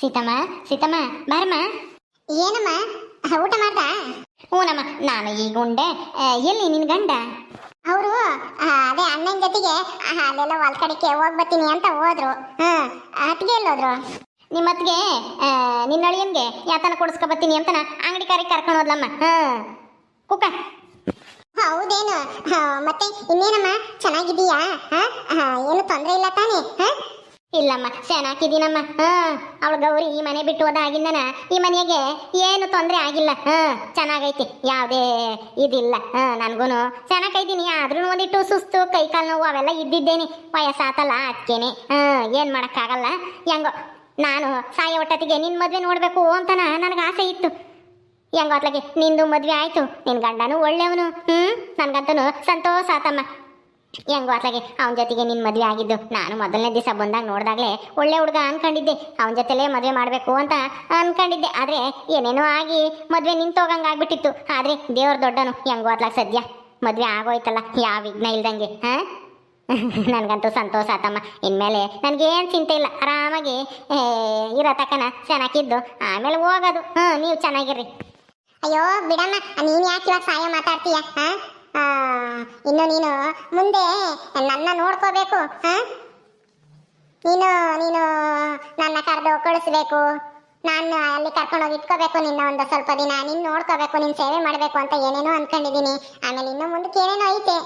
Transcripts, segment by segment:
ಸೀತಮ್ಮ ಸೀತಮ್ಮ ಬಾರಮ್ಮ. ಏನಮ್ಮ? ಊಟ ಮಾಡ್ದ? ಹ್ಞೂನಮ್ಮ ನಾನು ಈಗ ಉಂಡೆ ಎಲ್ಲಿ ನಿನ್ ಗಂಡ? ಅವರು ಅದೇ ಅಣ್ಣನ ಜೊತೆಗೆ ಅಲ್ಲೆಲ್ಲ ಹೊಲ ಕಡೆಗೆ ಹೋಗಿ ಬರ್ತೀನಿ ಅಂತ ಹೋದ್ರು. ಹಾಂ ಅತ್ತಿಗೆ ಎಲ್ಲೋದ್ರು ನಿಮ್ಮ ಅತ್ತಿಗೆ ನಿನ್ನ ಅಳಿಯನ್ಗೆ ಯಾತನ ಕೊಡಿಸ್ಕೊ ಬರ್ತೀನಿ ಅಂತನ ಅಂಗಡಿ ಕಾರಿಗೆ ಕರ್ಕೊಂಡು ಹೋದ್ಲಮ್ಮ. ಹಾ ಕುಕ್ಕ. ಹೌದೇನು? ಮತ್ತೆ ಇನ್ನೇನಮ್ಮ? ಚೆನ್ನಾಗಿದೀಯಾ ಏನು ತೊಂದರೆ ಇಲ್ಲ ತಾನೇ? ಹಾ? ಇಲ್ಲಮ್ಮ ಚೆನ್ನಾಗಿದ್ದೀನಮ್ಮ ಹಾ, ಅವಳು ಗೌರಿ ಈ ಮನೆ ಬಿಟ್ಟು ಹೋದಾಗಿಂದನ ಈ ಮನೆಗೆ ಏನು ತೊಂದರೆ ಆಗಿಲ್ಲ. ಹಾ, ಚೆನ್ನಾಗೈತಿ, ಯಾವುದೇ ಇದಿಲ್ಲ. ಹಾ ನನಗೂ ಚೆನ್ನಾಗೈತೀನಿ ಆದ್ರೂ ಒಂದಿಟ್ಟು ಸುಸ್ತು ಕೈ ಕಾಲು ನೋವು ಅವೆಲ್ಲ ಇದ್ದಿದ್ದೇನೆ. ವಯಸ್ಸಾತಲ್ಲ ಅದಕ್ಕೇನೆ ಹಾ, ಏನು ಮಾಡೋಕ್ಕಾಗಲ್ಲ. ಹೆಂಗೋ, ನಾನು ಸಾಯ ಒಟ್ಟತ್ತಿಗೆ ನಿನ್ನ ಮದುವೆ ನೋಡಬೇಕು ಅಂತನ ನನಗೆ ಆಸೆ ಇತ್ತು. ಹೆಂಗೋ ಅತ್ಲಾಗೆ ನಿಂದು ಮದುವೆ ಆಯಿತು. ನಿನ್ನ ಗಂಡನೂ ಒಳ್ಳೆಯವನು. ಹ್ಞೂ ನನಗಂತೂ ಸಂತೋಷ ಆತಮ್ಮ. ಹೆಂಗೋ ಅತ್ಲಾಗೆ ಅವನ ಜೊತೆಗೆ ನಿನ್ನ ಮದುವೆ ಆಗಿದ್ದು ನಾನು ಮೊದಲನೇ ದಿವಸ ಬಂದಾಗ ನೋಡಿದಾಗಲೇ ಒಳ್ಳೆ ಹುಡುಗ ಅನ್ಕೊಂಡಿದ್ದೆ. ಅವನ ಜೊತೆಲೇ ಮದುವೆ ಮಾಡಬೇಕು ಅಂತ ಅನ್ಕೊಂಡಿದ್ದೆ. ಆದರೆ ಏನೇನೋ ಆಗಿ ಮದುವೆ ನಿಂತೋಗಂಗೆ ಆಗ್ಬಿಟ್ಟಿತ್ತು. ಆದರೆ ದೇವ್ರ ದೊಡ್ಡನು ಹೆಂಗು ಸದ್ಯ ಮದುವೆ ಆಗೋಯ್ತಲ್ಲ, ಯಾವ ವಿಘ್ನ ಇಲ್ದಂಗೆ ಹಾಂ ನನಗಂತೂ ಸಂತೋಷ ಆತಮ್ಮ. ಇನ್ಮೇಲೆ ನನಗೇನು ಚಿಂತೆ ಇಲ್ಲ. ಆರಾಮಾಗಿ ಇರೋ ತಕ್ಕನ ಚೆನ್ನಾಗಿದ್ದು. ಆಮೇಲೆ ಹೋಗೋದು. ಹ್ಞೂ ನೀವು ಚೆನ್ನಾಗಿರ್ರಿ. ಅಯ್ಯೋ, ಬಿಡಮ್ಮ, ನೀನು ಯಾಕೆ ಇವಾಗ ಸಹಾಯ ಮಾತಾಡ್ತೀಯ ಹಾ? ಇನ್ನು ನೀನು ಮುಂದೆ ನನ್ನ ನೋಡ್ಕೋಬೇಕು? ನೀನು ನೀನು ನನ್ನ ಕರೆದು ಕಳಿಸ್ಬೇಕು. ನಾನು ಅಲ್ಲಿ ಕರ್ಕೊಂಡೋಗಿ ಇಟ್ಕೋಬೇಕು ನಿನ್ನ ಒಂದು ಸ್ವಲ್ಪ ದಿನ ನಿನ್ನ ನೋಡ್ಕೋಬೇಕು ನಿನ್ನ ಸೇವೆ ಮಾಡಬೇಕು ಅಂತ ಏನೇನೋ ಅನ್ಕೊಂಡಿದ್ದೀನಿ. ಆಮೇಲೆ ಇನ್ನು ಮುಂದಕ್ಕೆ ಏನೇನೋ ಐತೆ.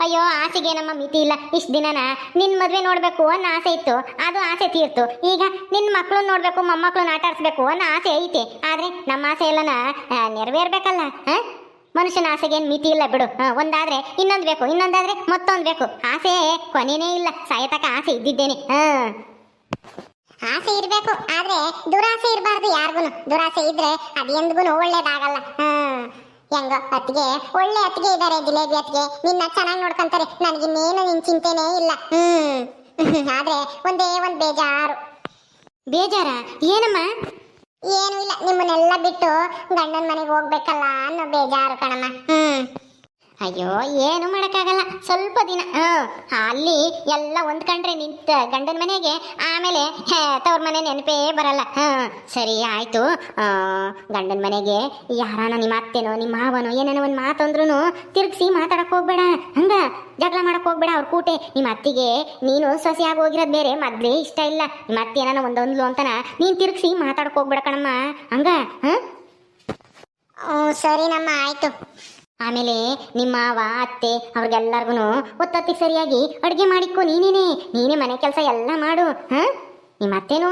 ಅಯ್ಯೋ, ಆಸೆಗೆ ನಮ್ಮ ಮಿತಿ ಇಲ್ಲ. ಇಷ್ಟು ದಿನನ ನಿನ್ನ ಮದುವೆ ನೋಡಬೇಕು ಅನ್ನೋ ಆಸೆ ಇತ್ತು. ಅದು ಆಸೆ ತೀರ್ತು. ಈಗ ನಿನ್ನ ಮಕ್ಕಳು ನೋಡಬೇಕು, ಮೊಮ್ಮಕ್ಕಳನ್ನ ಆಟ ಆಡಿಸ್ಬೇಕು ಅನ್ನೋ ಆಸೆ ಐತೆ. ಆದರೆ ನಮ್ಮ ಆಸೆ ಎಲ್ಲನ ನೆರವೇರ್ಬೇಕಲ್ಲ, ಹಾಂ? ಮನುಷ್ಯನ ಆಸೆಗೆ ಏನು ಮಿತಿ ಇಲ್ಲ ಬಿಡು. ಒಂದಾದ್ರೆ ಇನ್ನೊಂದು ಬೇಕು, ಇನ್ನೊಂದಾದ್ರೆ ಮತ್ತೊಂದು ಬೇಕು. ಆಸೆ ಕೊನೆನೇ ಇಲ್ಲ ಸಾಯತಕ್ಕ ಆಸೆ ಇದ್ದಿದ್ದೇನೆ. ಆಸೆ ಇರಬೇಕು, ಆದ್ರೆ ದುರಾಸೆ ಇರಬಾರ್ದು ಯಾರಿಗೂ ದುರಾಸೆ ಇದ್ರೆ ಅದು ಎಂದಿಗೂ ಒಳ್ಳೇದಾಗಲ್ಲ. ಹೆಂಗ, ಅತ್ತಿಗೆ ಒಳ್ಳೆ ಅತ್ತಿಗೆ ಇದ್ದಾರೆ ಜಿಲೇಬಿ ಅತ್ತಿಗೆ. ನಿನ್ನ ಚೆನ್ನಾಗಿ ನೋಡ್ಕೊಂತಾರೆ. ನನಗಿನ್ನೇನು ನಿನ್ ಚಿಂತೆನೇ ಇಲ್ಲ. ಹ್ಮ್. ಆದ್ರೆ ಒಂದೇ ಒಂದ್ ಬೇಜಾರು. ಬೇಜಾರ? ಏನಮ್ಮ? ಏನು ಇಲ್ಲ ನಿಮ್ಮನ್ನೆಲ್ಲ ಬಿಟ್ಟು ಗಂಡನ ಮನೆಗೆ ಹೋಗ್ಬೇಕಲ್ಲ ಅನ್ನೋ ಬೇಜಾರು ಕಣಮ್ಮ. ಹ್ಮ್. ಅಯ್ಯೋ, ಏನು ಮಾಡೋಕ್ಕಾಗಲ್ಲ. ಸ್ವಲ್ಪ ದಿನ, ಹಾಂ, ಅಲ್ಲಿ ಎಲ್ಲ ಹೊಂದ್ಕೊಂಡ್ರೆ ನಿಂತ ಗಂಡನ ಮನೆಗೆ, ಆಮೇಲೆ ತವ್ರ ಮನೆ ನೆನಪೇ ಬರಲ್ಲ. ಹಾಂ, ಸರಿ, ಆಯಿತು. ಗಂಡನ ಮನೆಗೆ ಯಾರಾನ ನಿಮ್ಮ ಅತ್ತೆನೋ, ನಿಮ್ಮ ಮಾವನೋ, ಏನೇನೋ ಒಂದು ಮಾತಂದ್ರೂ ತಿರುಗಿಸಿ ಮಾತಾಡಕ್ಕೆ ಹೋಗ್ಬೇಡ. ಹಂಗ? ಜಗಳ ಮಾಡಕ್ಕೆ ಹೋಗ್ಬೇಡ ಅವ್ರ ಕೂಟೆ. ನಿಮ್ಮ ಅತ್ತಿಗೆ ನೀನು ಸೊಸೆಯಾಗಿ ಹೋಗಿರೋದು ಬೇರೆ, ಮದ್ವೆ ಇಷ್ಟ ಇಲ್ಲ. ನಿಮ್ಮ ಅತ್ತೆ ಏನಾನ ಒಂದೊಂದ್ಲು ಅಂತನ ನೀನು ತಿರುಗಿಸಿ ಮಾತಾಡಕ್ಕೆ ಹೋಗ್ಬೇಡ ಕಣಮ್ಮ. ಹಂಗ? ಹಾಂ? ಸರಿ ಸರಿನಮ್ಮ ಆಯ್ತು. ಆಮೇಲೆ ನಿಮ್ಮ ಮಾವ, ಅತ್ತೆ ಅವ್ರಿಗೆಲ್ಲರಿಗೂ ಒತ್ತೊತ್ತಿಗೆ ಸರಿಯಾಗಿ ಅಡುಗೆ ಮಾಡಿಕ್ಕೋ ನೀನೇನೆ. ನೀನೇ ಮನೆ ಕೆಲಸ ಎಲ್ಲ ಮಾಡು ಹ್ಮ್ ನಿಮ್ಮ ಅತ್ತೆನೂ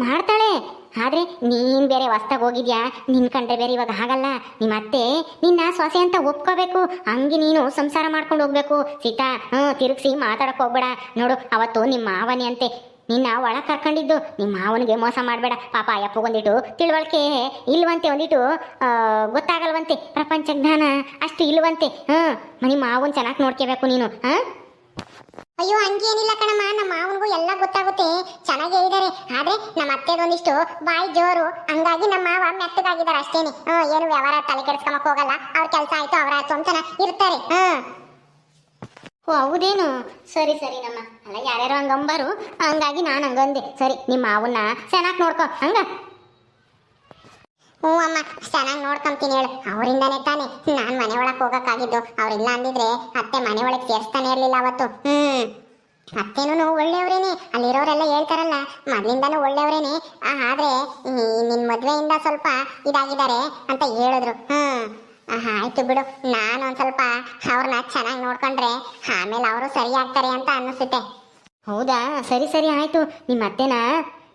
ಮಾಡ್ತಾಳೆ. ಆದ್ರೆ ನೀನ್ ಬೇರೆ ಹೊಸ್ದಾಗ್ ಹೋಗಿದ್ಯಾ? ನಿನ್ ಕಂಡ್ರೆ ಬೇರೆ ಇವಾಗ ಆಗಲ್ಲ ನಿಮ್ಮ ಅತ್ತೆ ನಿನ್ನ ಸೊಸೆ ಅಂತ ಒಪ್ಕೋಬೇಕು. ಹಂಗೆ ನೀನು ಸಂಸಾರ ಮಾಡ್ಕೊಂಡು ಹೋಗ್ಬೇಕು. ಸೀತಾ ಹ್ಞೂ ತಿರುಗಿಸಿ ಮಾತಾಡಕ್ ಹೋಗ್ಬೇಡ. ನೋಡು, ಅವತ್ತು ನಿಮ್ಮ ಮಾವನೇ ಅಂತೆ ನಿನ್ನ ಒಳ ಕರ್ಕೊಂಡಿದ್ದು, ನಿಮ್ಮ ಮಾವನಿಗೆ ಮೋಸ ಮಾಡಬೇಡ. ಪಾಪ ಅಯ್ಯಪ್ಪಗೊಂದಿಟ್ಟು ತಿಳುವಳಿಕೆ ಇಲ್ವಂತೆ ಒಂದಿಟ್ಟು ಗೊತ್ತಾಗಲ್ವಂತೆ ಪ್ರಪಂಚ ಜ್ಞಾನ. ಅಷ್ಟು ಇಲ್ವಂತೆ, ಹಾಂ? ನಿಮ್ಮ ಮಾವನ್ ಚೆನ್ನಾಗಿ ನೋಡ್ಕೋಬೇಕು ನೀನು, ಹಾಂ? ಅಯ್ಯೋ, ಹಂಗೇನಿಲ್ಲ ಕಣಮ್ಮ. ನಮ್ಮ ಮಾವನಿಗೂ ಎಲ್ಲ ಗೊತ್ತಾಗುತ್ತೆ. ಚೆನ್ನಾಗೇ ಇದ್ದಾರೆ ಆದ್ರೆ ನಮ್ಮ ಅತ್ತೆದೊಂದಿಷ್ಟು ಬಾಯಿ ಜೋರು. ಹಂಗಾಗಿ ನಮ್ಮ ಮಾವ ಮೆತ್ತಗಾಗಿದ್ದಾರೆ ಅಷ್ಟೇನೆ. ಏನು ವ್ಯವಹಾರ ತಲೆ ಕೆಡಿಸ್ಕೊಂಬಕ್ಕೆ ಹೋಗಲ್ಲ. ಅವ್ರ ಕೆಲಸ ಆಯ್ತು, ಅವ್ರ ಅಂತನ ಇರ್ತಾರೆ. ಹ್ಮ್ ಓ ಹೌದೇನು? ಸರಿ ಸರಿ ನಮ್ಮ. ಅಲ್ಲ ಯಾರ್ಯಾರು ಹಂಗಂಬಾರು ಹಂಗಾಗಿ ನಾನು ಹಂಗಂದೆ ಸರಿ ನಿಮ್ಮ ಅವನ್ನ ಚೆನ್ನಾಗಿ ನೋಡ್ಕೊ. ಹಂಗ? ಹ್ಞೂ ಅಮ್ಮ. ಚೆನ್ನಾಗಿ ನೋಡ್ಕೊಂತೀನಿ ಹೇಳು. ಅವರಿಂದನೇ ತಾನೆ. ನಾನು ಮನೆ ಒಳಗೆ ಹೋಗೋಕ್ಕಾಗಿದ್ದು. ಅವರಿಲ್ಲ ಅಂದಿದ್ರೆ ಅತ್ತೆ ಮನೆ ಒಳಗೆ ಸೇರಿಸ್ತಾನೆ ಇರಲಿಲ್ಲ ಅವತ್ತು. ಹ್ಮ್. ಅತ್ತೆನೂ ಒಳ್ಳೆಯವ್ರೇನೆ. ಅಲ್ಲಿರೋರೆಲ್ಲ ಹೇಳ್ತಾರಲ್ಲ ಮೊದ್ಲಿಂದಾನು ಒಳ್ಳೆಯವ್ರೇನೆ. ಆದರೆ ಆದ್ರೆ ಮದುವೆಯಿಂದ ಸ್ವಲ್ಪ ಇದಾಗಿದ್ದಾರೆ ಅಂತ ಹೇಳಿದ್ರು. ಆಹಾ, ಆಯ್ತು ಬಿಡು. ನಾನು ಒಂದ್ ಸ್ವಲ್ಪ ಅವ್ರನ್ನ ಚೆನ್ನಾಗಿ ನೋಡ್ಕೊಂಡ್ರೆ ಆಮೇಲೆ ಅವರು ಸರಿ ಆಗ್ತಾರೆ ಅಂತ ಅನ್ನಿಸುತ್ತೆ. ಹೌದಾ? ಸರಿ ಸರಿ, ಆಯ್ತು. ನಿಮ್ಮ ಅತ್ತೆನ?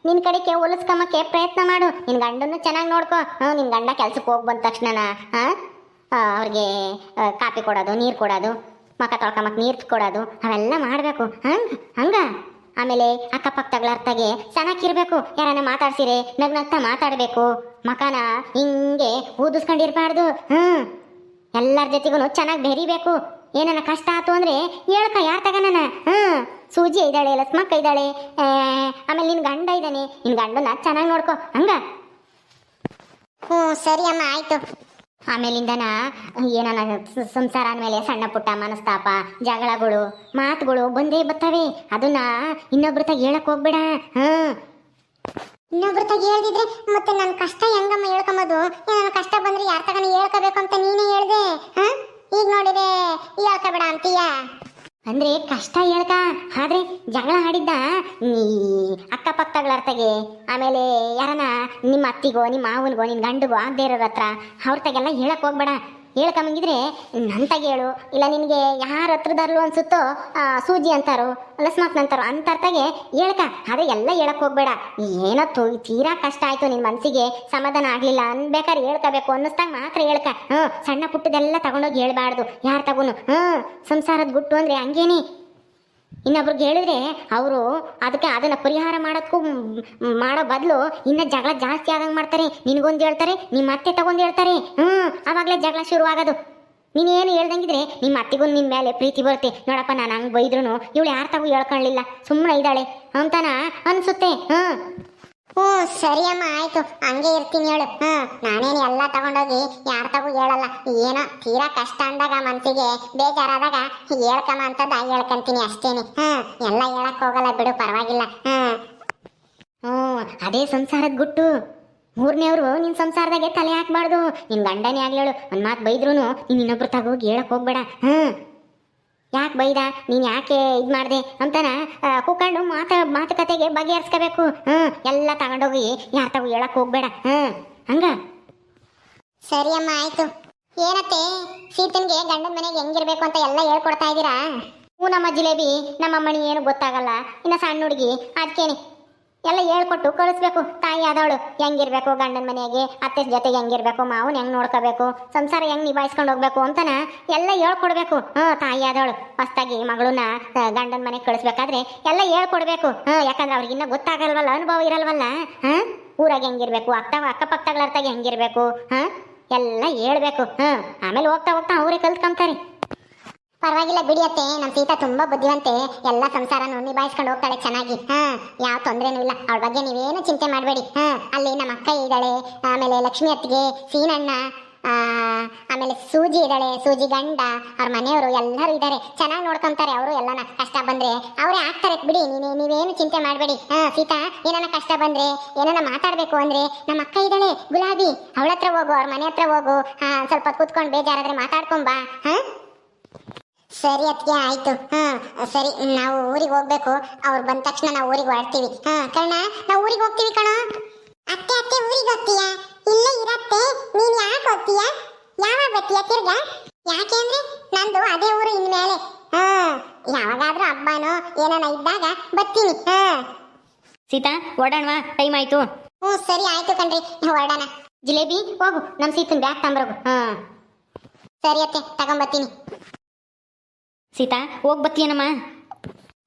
ನಿನ್ನ ಕಡೆಗೆ ಹೊಲಿಸ್ಕೊಂಬಕ್ಕೆ ಪ್ರಯತ್ನ ಮಾಡು. ನಿನ್ ಗಂಡನ್ನು ಚೆನ್ನಾಗಿ ನೋಡ್ಕೊ. ನಿನ್ ಗಂಡ ಕೆಲ್ಸಕ್ಕೆ ಹೋಗಿ ಬಂದ ತಕ್ಷಣನ? ಹಾಂ? ಅವ್ರಿಗೆ ಕಾಫಿ ಕೊಡೋದು, ನೀರು ಕೊಡೋದು ಮಕ ತೊಳ್ಕೊಂಬಕ್ಕೆ ನೀರು ಕೊಡೋದು, ಅವೆಲ್ಲ ಮಾಡಬೇಕು. ಹಂಗೆ, ಹಂಗ? ಆಮೇಲೆ ಅಕ್ಕಪಕ್ಕದಗಳರ್ತಾಗೆ ಚೆನ್ನಾಗಿರ್ಬೇಕು ಯಾರನ್ನ ಮಾತಾಡ್ಸಿರೆ ನಗ್ನಗ್ತಾ ಮಾತಾಡಬೇಕು. ಮಕನ ಹಿಂಗೆ ಊದಿಸ್ಕೊಂಡಿರ್ಬಾರ್ದು. ಹ್ಞೂ ಎಲ್ಲರ ಜೊತೆಗೂ ಚೆನ್ನಾಗಿ ಬೆರಿಬೇಕು. ಏನನ ಕಷ್ಟ ಆತು ಅಂದ್ರೆ ಹೇಳ್ಕ ಯಾರು ತಗನ ಹ್ಮ್. ಸೂಜಿ ಇದ್ದಾಳೆ ಲಸ್ಮಕ್ಕ ಇದ್ದಾಳೆ ಆಮೇಲೆ ನಿನ್ ಗಂಡ ಇದ್ದಾನೆ ನಿನ್ ಗಂಡನ ಚೆನ್ನಾಗಿ ನೋಡ್ಕೋ. ಹಂಗ? ಹ್ಞೂ ಸರಿ ಅಮ್ಮ, ಆಯ್ತು. ಆಮೇಲಿಂದನ ಏನನ ಸಂಸಾರ ಅಂದಮೇಲೆ ಸಣ್ಣ ಪುಟ್ಟ ಮನಸ್ತಾಪ, ಜಗಳಗಳು, ಮಾತುಗಳು ಬಂದೇ ಬರ್ತವೆ ಅದನ್ನ ಇನ್ನೊಬ್ರ ತಾಗ ಹೇಳಕ್ ಹೋಗ್ಬೇಡ. ಹ್ಮ್ ಇನ್ನೊಬ್ರ ತಗ ಹೇಳ್ದಿದ್ರೆ ಮತ್ತೆ ನನ್ನ ಕಷ್ಟ ಹೆಂಗಮ್ಮ ಹೇಳ್ಕೊಂಬೋದು ನನ್ನ ಕಷ್ಟ ಬಂದ್ರೆ ಯಾರ ತಗನ ಹೇಳ್ಕೋಬೇಕು ಅಂತ ನೀನೇ ಹೇಳ್ದೆ? ಹಾ? ಈಗ ನೋಡಿದೆ. ಹೇಳ್ಕೋಬೇಡ ಅಂತೀಯ? ಅಂದ್ರೆ ಕಷ್ಟ ಹೇಳ್ಕ, ಆದ್ರೆ ಜಗಳ ಆಡಿದ್ದ ಅಕ್ಕಪಕ್ಕಗಳರ್ತಗೆ ಆಮೇಲೆ ಯಾರನ ನಿಮ್ಮ ಅತ್ತಿಗೋ, ನಿಮ್ಮ ಮಾವನಿಗೋ ನಿನ್ನ ಗಂಡಗೋ ಆಗದೆ ಇರೋರ ಹತ್ರ ಅವ್ರ ತಗೆಲ್ಲ ಹೇಳಕ್ ಹೋಗ್ಬೇಡ. ಹೇಳ್ಕೊಂಬಂಗಿದ್ರೆ ನಂತಾಗೆ ಹೇಳು. ಇಲ್ಲ, ನಿನಗೆ ಯಾರ ಹತ್ರದಲ್ಲೂ ಅನ್ಸುತ್ತೋ ಸೂಜಿ ಅಂತಾರೋ ಲಸ್ಮಾತ್ ಅಂತಾರೋ ಅಂತರ್ತಾಗೆ ಹೇಳ್ಕ. ಆದ್ರೆ ಎಲ್ಲ ಹೇಳಕ್ ಹೋಗ್ಬೇಡ. ಏನೋ ತೀರಾ ಕಷ್ಟ ಆಯ್ತು ನಿನ್ ಮನಸ್ಸಿಗೆ ಸಮಾಧಾನ ಆಗ್ಲಿಲ್ಲ ಅನ್ಬೇಕಾದ್ರೆ ಹೇಳ್ಕಬೇಕು. ಅನ್ನಿಸ್ದಾಗ ಮಾತ್ರ ಹೇಳ್ಕ. ಹ್ಞೂ ಸಣ್ಣ ಪುಟ್ಟದೆಲ್ಲ ತಗೊಂಡೋಗಿ ಹೇಳ್ಬಾರ್ದು. ಯಾರು ತಗೋನು? ಹ್ಞೂ ಸಂಸಾರದ ಗುಟ್ಟು ಅಂದ್ರೆ ಹಂಗೇನಿ. ಇನ್ನೊಬ್ರಿಗೆ ಹೇಳಿದ್ರೆ ಅವರು ಅದಕ್ಕೆ ಅದನ್ನ ಪರಿಹಾರ ಮಾಡೋಕ್ಕೂ ಮಾಡೋ ಬದಲು ಇನ್ನ ಜಗಳ ಜಾಸ್ತಿ ಆದಂಗೆ ಮಾಡ್ತಾರೆ. ನಿನಗೊಂದು ಹೇಳ್ತಾರೆ ನಿಮ್ಮ ಅತ್ತೆ ತಗೊಂಡು ಹೇಳ್ತಾರೆ. ಹ್ಞೂ ಅವಾಗಲೇ ಜಗಳ ಶುರು ಆಗೋದು ನೀನೇನು ಹೇಳ್ದಂಗಿದ್ರೆ ನಿಮ್ಮ ಅತ್ತಿಗೂ ನಿನ್ನ ಮೇಲೆ ಪ್ರೀತಿ ಬರುತ್ತೆ. ನೋಡಪ್ಪ, ನಾನು ಹಂಗೆ ಬೈದ್ರು ಇವಳು ಯಾರು ತಗೋ ಹೇಳ್ಕೊಳ್ಳಿಲ್ಲ ಸುಮ್ಮನೆ ಇದ್ದಾಳೆ. ಅಂತಾನ ಅನಿಸುತ್ತೆ. ಹ್ಮ್. ಹ್ಞೂ, ಸರಿ ಅಮ್ಮ, ಆಯ್ತು. ಹಂಗೆ ಇರ್ತೀನಿ ಹೇಳು. ಹ್ಞೂ, ನಾನೇನು ಎಲ್ಲ ತಗೊಂಡೋಗಿ ಯಾರ ತಗೋ ಹೇಳಲ್ಲ. ಏನೋ ತೀರಾ ಕಷ್ಟ ಅಂದಾಗ ಮನ್ಸಿಗೆ ಬೇಜಾರಾದಾಗ ಹೇಳ್ಕಮ್ಮ ಅಂತದ ಹೇಳ್ಕಂತೀನಿ ಅಷ್ಟೇನೆ. ಹ್ಞೂ, ಎಲ್ಲ ಹೇಳಕ್ ಹೋಗಲ್ಲ ಬಿಡು, ಪರವಾಗಿಲ್ಲ. ಹ್ಞೂ. ಹ್ಞೂ, ಅದೇ ಸಂಸಾರದ ಗುಟ್ಟು. ಮೂರನೇವ್ರು ನಿನ್ ಸಂಸಾರದಾಗೆ ತಲೆ ಹಾಕ್ಬಾರ್ದು. ನಿನ್ ಗಂಡನೇ ಆಗ್ಲೇಳು. ಒಂದು ಮಾತು ಬೈದ್ರು ನೀನು ಇನ್ನೊಬ್ರು ತಗೋಗಿ ಹೇಳಕ್ ಹೋಗ್ಬೇಡ. ಹ್ಞೂ. ಯಾಕೆ ಬೈದ? ನೀನು ಯಾಕೆ ಇದು ಮಾಡಿದೆ ಅಂತಾನ ಕೂಕೊಂಡು ಮಾತ ಮಾತುಕತೆಗೆ ಬಗೆಹರಿಸ್ಕೋಬೇಕು. ಹ್ಞೂ ಎಲ್ಲ ತಗೊಂಡೋಗಿ ಯಾರು ತಗೋ ಹೇಳಕ್ ಹೋಗ್ಬೇಡ. ಹ್ಞೂ ಹಂಗ? ಸರಿ ಅಮ್ಮ ಆಯ್ತು. ಏನತ್ತೆ? ಸೀತನ್ಗೆ ಗಂಡನ ಮನೆಗೆ ಹೆಂಗಿರ್ಬೇಕು ಅಂತ ಎಲ್ಲ ಹೇಳ್ಕೊಡ್ತಾ ಇದ್ದೀರಾ ಹ್ಞೂ ನಮ್ಮ ಜಿಲೇಬಿ ನಮ್ಮ ಅಮ್ಮನಿ ಏನು ಗೊತ್ತಾಗಲ್ಲ. ಇನ್ನು ಸಣ್ಣ ಹುಡುಗಿ ಅದಕ್ಕೇನೆ ಎಲ್ಲ ಹೇಳ್ಕೊಟ್ಟು ಕಳಿಸ್ಬೇಕು. ತಾಯಿ ಆದವಳು ಹೆಂಗಿರ್ಬೇಕು ಗಂಡನ ಮನೆಗೆ ಅತ್ತೆ ಜೊತೆಗೆ ಹೆಂಗಿರ್ಬೇಕು, ಮಾವನ್ ಹೆಂಗ್ ನೋಡ್ಕೋಬೇಕು, ಸಂಸಾರ ಹೆಂಗ್ ನಿಭಾಯಿಸ್ಕೊಂಡು ಹೋಗ್ಬೇಕು ಅಂತನ ಎಲ್ಲ ಹೇಳ್ಕೊಡ್ಬೇಕು. ಹ್ಞೂ ತಾಯಿ ಆದವಳು ಹೊಸ್ತಾಗಿ ಮಗಳನ್ನ ಗಂಡನ ಮನೆಗೆ ಕಳಿಸ್ಬೇಕಾದ್ರೆ ಎಲ್ಲ ಹೇಳ್ಕೊಡ್ಬೇಕು. ಹ್ಞೂ ಯಾಕಂದ್ರೆ ಅವ್ರಿಗೆ ಇನ್ನೂ ಗೊತ್ತಾಗಲ್ವಲ್ಲ, ಅನುಭವ ಇರಲ್ವಲ್ಲ. ಹಾಂ ಊರಾಗ ಹೆಂಗಿರ್ಬೇಕು ಅಕ್ಕ ಅಕ್ಕಪಕ್ಕಗಳರ್ತಾಗ ಹೆಂಗಿರ್ಬೇಕು. ಹಾಂ ಎಲ್ಲ ಹೇಳ್ಬೇಕು. ಹ್ಞೂ ಆಮೇಲೆ ಹೋಗ್ತಾ ಹೋಗ್ತಾ ಅವರೇ ಕಲ್ತ್ಕೊಂತಾರೆ ಪರವಾಗಿಲ್ಲ ಬಿಡಿಯತ್ತೆ ನಮ್ಮ ಸೀತಾ ತುಂಬಾ ಬುದ್ಧಿವಂತೆ. ಎಲ್ಲ ಸಂಸಾರನೂ ನಿಭಾಯಿಸ್ಕೊಂಡು ಹೋಗ್ತಾಳೆ ಚೆನ್ನಾಗಿ. ಹಾ, ಯಾವ ತೊಂದ್ರೆನೂ ಇಲ್ಲ. ಅವಳ ಬಗ್ಗೆ ನೀವೇನು ಚಿಂತೆ ಮಾಡಬೇಡಿ. ಹಾ, ಅಲ್ಲಿ ನಮ್ಮ ಅಕ್ಕ ಇದ್ದಾಳೆ. ಆಮೇಲೆ ಲಕ್ಷ್ಮಿ ಅತ್ತಿಗೆ ಸೀನಣ್ಣ. ಆಮೇಲೆ ಸೂಜಿ ಇದ್ದಾಳೆ, ಸೂಜಿ ಗಂಡ, ಅವ್ರ ಮನೆಯವರು ಎಲ್ಲರೂ ಇದ್ದಾರೆ. ಚೆನ್ನಾಗಿ ನೋಡ್ಕೊಂತಾರೆ ಅವರು ಎಲ್ಲನ. ಕಷ್ಟ ಬಂದ್ರೆ ಅವರೇ ಆಗ್ತಾರೆ. ಬಿಡಿ, ನೀನು, ನೀವೇನು ಚಿಂತೆ ಮಾಡಬೇಡಿ. ಹಾ, ಸೀತಾ ಏನನ್ನ ಕಷ್ಟ ಬಂದ್ರೆ, ಏನಾನ ಮಾತಾಡ್ಬೇಕು ಅಂದ್ರೆ ನಮ್ಮ ಅಕ್ಕ ಇದ್ದಾಳೆ. ಗುಲಾಬಿ ಅವಳ ಹತ್ರ ಹೋಗು, ಅವ್ರ ಮನೆ ಹತ್ರ ಹೋಗು. ಹಾ, ಸ್ವಲ್ಪ ಕೂತ್ಕೊಂಡು ಬೇಜಾರಾದ್ರೆ ಮಾತಾಡ್ಕೊಂಬಾ ಹಾ? ಸರಿ ಅದಕ್ಕೆ ಆಯ್ತು. ಹಾ ಸರಿ ನಾವು ಊರಿಗೆ ಹೋಗ್ಬೇಕು. ಅವ್ರು ಬಂದ ತಕ್ಷಣ ನಾವು ಊರಿಗೆ ಹೊರಡ್ತೀವಿ. ಹಾ ಕಣ ನಾವು ಊರಿಗೆ ಹೋಗ್ತೀವಿ ಕಣ. ಅತ್ತೆ ಅತ್ತೆ ಊರಿಗೆ ಹೋಗ್ತೀಯ? ಇಲ್ಲೇ ಇರತ್ತೆ. ನೀನ್ ಯಾಕೆ ಹೋಗ್ತೀಯ? ಯಾವಾಗ ಬರ್ತೀಯ ತಿರ್ಗ? ಯಾಕೆ ಅಂದ್ರೆ ನಂದು ಅದೇ ಊರು ಇನ್ಮೇಲೆ. ಹಾ ಯಾವಾಗಾದ್ರೂ ಹಬ್ಬನೋ ಏನಾನ ಇದ್ದಾಗ ಬರ್ತೀನಿ. ಹಾ. ಸೀತಾ ಓಡಾಣವಾ? ಟೈಮ್ ಆಯ್ತು. ಹ್ಞೂ ಸರಿ ಆಯ್ತು ಕಣ್ರಿ. ಹೊರಡಣ. ಜಿಲೇಬಿ ಹೋಗು. ನಮ್ಮ ಸೀತನ್ ಬ್ಯಾಗ್ ತಂಬರೋಗು. ಹಾ. ಸರಿ ಅತ್ತೆ ತಗೊಂಬರ್ತೀನಿ. ಸೀತಾ ಹೋಗಿ ಬತ್ತೀಯನಮ್ಮ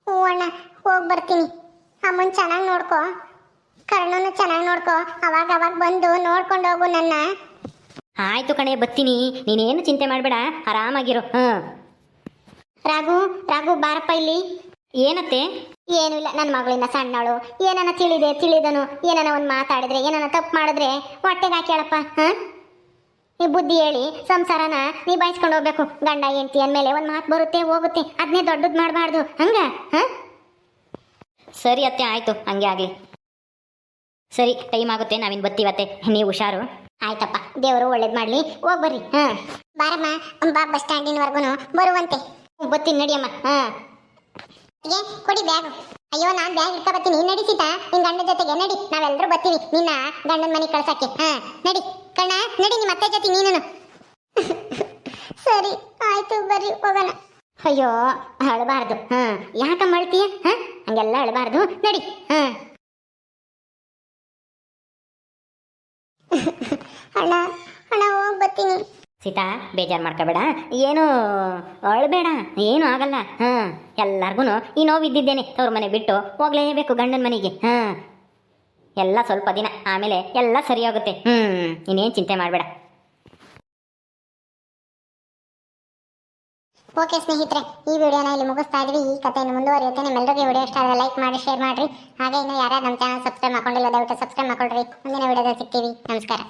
ಹ್ಞೂ ಅಣ್ಣ ಹೋಗಿ ಬರ್ತೀನಿ. ಅಮ್ಮನ ಚೆನ್ನಾಗಿ ನೋಡ್ಕೋ. ಕರ್ಣನ ಚೆನ್ನಾಗಿ ನೋಡ್ಕೋ. ಅವಾಗ ಅವಾಗ ಬಂದು ನೋಡ್ಕೊಂಡು ಹೋಗು ನನ್ನ. ಆಯ್ತು ಕಣೆ ಬತ್ತೀನಿ ನೀನೇನು ಚಿಂತೆ ಮಾಡಬೇಡ ಆರಾಮಾಗಿರು ಹ್ಞೂ. ರಾಘು ರಾಘು ಬಾರಪ್ಪ ಇಲ್ಲಿ. ಏನತ್ತೆ? ಏನು ಇಲ್ಲ ನನ್ನ ಮಗಳಿಂದ ಸಣ್ಣವಳು. ಏನನ ತಿಳಿದೆ ತಿಳಿದನು. ಏನನ ಒಂದು ಮಾತಾಡಿದ್ರೆ ಏನನ ತಪ್ಪು ಮಾಡಿದ್ರೆ ಹೊಟ್ಟೆಗೆ ಹಾಕ್ಯಾಳಪ್ಪ ಹಾಂ ನೀ ಬುದ್ಧಿ ಹೇಳಿ, ಸಂಸಾರನ ನಿಭಾಯಿಸ್ಕೊಂಡು ಹೋಗ್ಬೇಕು. ಗಂಡ, ಹೆಂಡತಿ ಅಂದ್ಮೇಲೆ ಒಂದು ಮಾತು ಬರುತ್ತೆ, ಹೋಗುತ್ತೆ. ಅದನ್ನೇ ದೊಡ್ಡದು ಮಾಡಬಾರ್ದು. ಹಂಗ? ಸರಿ ಅತ್ತೆ, ಆಯ್ತು. ಹಂಗೆ ಆಗಲಿ. ಸರಿ, ಟೈಮ್ ಆಗುತ್ತೆ, ನಾವಿನ್ ಬತ್ತೀವತ್ತೆ ನೀವು ಹುಷಾರು? ಆಯ್ತಪ್ಪ. ದೇವರು ಒಳ್ಳೇದು ಮಾಡಲಿ. ಹೋಗಿ ಬರ್ರಿ. ಹಾಂ. ಬಾರಮ್ಮ ಬಾ ಬಸ್ ಸ್ಟ್ಯಾಂಡಿನವರೆಗೂ ಬರುವಂತೆ. ಬರ್ತೀನಿ, ನಡಿಯಮ್ಮ. ಹಾಂ. ಕೊಡಿ ಬ್ಯಾಗ್. ಅಯ್ಯೋ, ನಾನ್ ಬ್ಯಾಗ್ ಇಟ್ಕೊ ಬರ್ತೀನಿ. ನಡಿಸಿತಾ ನಿನ್ ಗಂಡನ ಜೊತೆಗೆ ನಡಿ. ನಾವೆಲ್ಲರೂ ಬರ್ತೀವಿ. ನಿನ್ನ ಗಂಡನ ಮನೆಗೆ ಕಳ್ಸಕ್ಕೆ. ಹಾ, ನಡಿ. ಕಣ್ಣ, ನಡಿ, ನಿಮ್ಮ ಅತ್ತೆ ಜೊತೆ ನೀನು ಸರಿ, ಆಯ್ತು, ಬರ್ರಿ, ಹೋಗೋಣ. ಅಯ್ಯೋ, ಅಳಬಾರ್ದು. ಹಾ, ಯಾಕ ಅಳ್ತೀಯ ಹಾ, ಹಂಗೆಲ್ಲ ಅಳಬಾರ್ದು. ನಡಿ, ಹಾ. ಅಣ್ಣ ಅಣ್ಣ, ಹೋಗಿ ಬರ್ತೀನಿ. ಸೀತಾ, ಬೇಜಾರು ಮಾಡ್ಕೋಬೇಡ. ಏನು ಅಳಬೇಡ. ಏನು ಆಗಲ್ಲ. ಹಾಂ ಎಲ್ಲಾರ್ಗು ಈ ನೋವು ಇದ್ದಿದ್ದೇನೆ ತವ್ರ ಮನೆ ಬಿಟ್ಟು ಹೋಗ್ಲೇಬೇಕು ಗಂಡನ ಮನೆಗೆ. ಹಾಂ. ಎಲ್ಲ ಸ್ವಲ್ಪ ದಿನ ಆಮೇಲೆ ಎಲ್ಲ ಸರಿ ಹೋಗುತ್ತೆ ಹ್ಞೂ ಇನ್ನೇನು ಚಿಂತೆ ಮಾಡಬೇಡ. ಓಕೆ ಸ್ನೇಹಿತರೆ ಈ ವಿಡಿಯೋನ ಇಲ್ಲಿ ಮುಗಿಸ್ತಾ ಇದ್ವಿ. ಈ ಕಥೆಯನ್ನು ಮುಂದುವರಿಯುತ್ತೆ. ನಿಮ್ಮೆಲ್ಲರಿಗೂ ವಿಡಿಯೋ ಇಷ್ಟ ಆದರೆ ಲೈಕ್ ಮಾಡಿ ಶೇರ್ ಮಾಡಿರಿ. ಹಾಗೆ ಇನ್ನು ಯಾರ್ಯಾರು ನಮ್ಮ ಚಾನಲ್ ಸಬ್ಸ್ಕ್ರೈಬ್ ಮಾಡ್ಕೊಂಡಿಲ್ಲ ದಯವಿಟ್ಟು ಸಬ್ಸ್ಕ್ರೈಬ್ ಮಾಡ್ಕೊಳ್ರಿ. ಮುಂದಿನ ವಿಡಿಯೋದಲ್ಲಿ ಸಿಗ್ತೀವಿ. ನಮಸ್ಕಾರ.